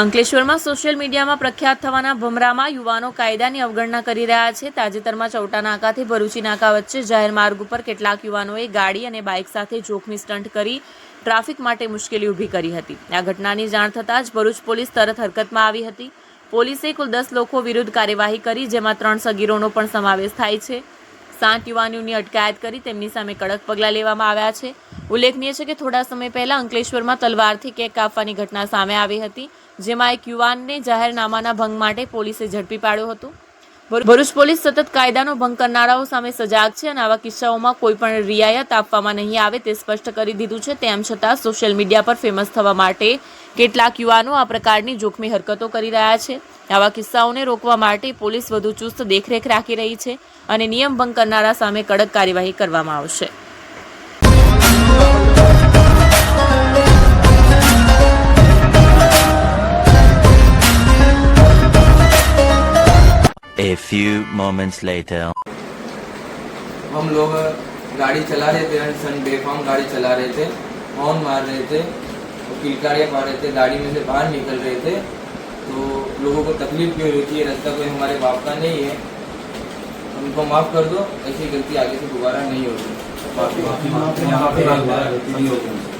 અંકલેશ્વરમાં સોશિયલ મીડિયામાં પ્રખ્યાત થવાના ભમરામાં યુવાનો કાયદાની અવગણના કરી રહ્યા છે. તાજેતરમાં ચૌટા નાકાથી ભરૂચી નાકા વચ્ચે જાહેર માર્ગ ઉપર કેટલાક યુવાનોએ ગાડી અને બાઇક સાથે જોખમી સ્ટંટ કરી ટ્રાફિક માટે મુશ્કેલી ઊભી કરી હતી. આ ઘટનાની જાણ થતાં જ ભરૂચ પોલીસ તરત હરકતમાં આવી હતી. પોલીસે કુલ દસ લોકો વિરુદ્ધ કાર્યવાહી કરી, જેમાં ત્રણ સગીરોનો પણ સમાવેશ થાય છે. સાત યુવાનોની અટકાયત કરી તેમની સામે કડક પગલાં લેવામાં આવ્યા છે. ઉલ્લેખનીય છે કે થોડા સમય પહેલા અંકલેશ્વરમાં તલવારથી કેક કાપવાની ઘટના સામે આવી હતી, જેમાં એક યુવાનને જાહેરનામાના ભંગ માટે પોલીસે ઝડપી પાડ્યો હતો. ભરૂ- ભરૂચ પોલીસ સતત કાયદાનો ભંગ કરનારાઓ સામે સજાગ છે અને આવા કિસ્સાઓમાં કોઈ પણ રિયાયત આપવામાં નહીં આવે તે સ્પષ્ટ કરી દીધું છે. તેમ છતાં સોશિયલ મીડિયા પર ફેમસ થવા માટે કેટલાક યુવાનો આ પ્રકારની જોખમી હરકતો કરી રહ્યા છે. આવા કિસ્સાઓને રોકવા માટે પોલીસ વધુ ચુસ્ત દેખરેખ રાખી રહી છે અને નિયમ ભંગ કરનારા સામે કડક કાર્યવાહી કરવામાં આવશે. A few moments later. हम लोग गाड़ी चला रहे थे सन बेफाम गाड़ी चला रहे थे हॉर्न मार रहे थे और किलकारियाँ पा रहे थे गाड़ी में से बाहर निकल रहे थे तो लोगों को तकलीफ़ भी हो रही थी रास्ता कोई हमारे बाप का नहीं है। उनको माफ़ कर दो ऐसी गलती आगे से दोबारा नहीं होगी। माफ़ी यहाँ पे दोबारा गलती नहीं होगी।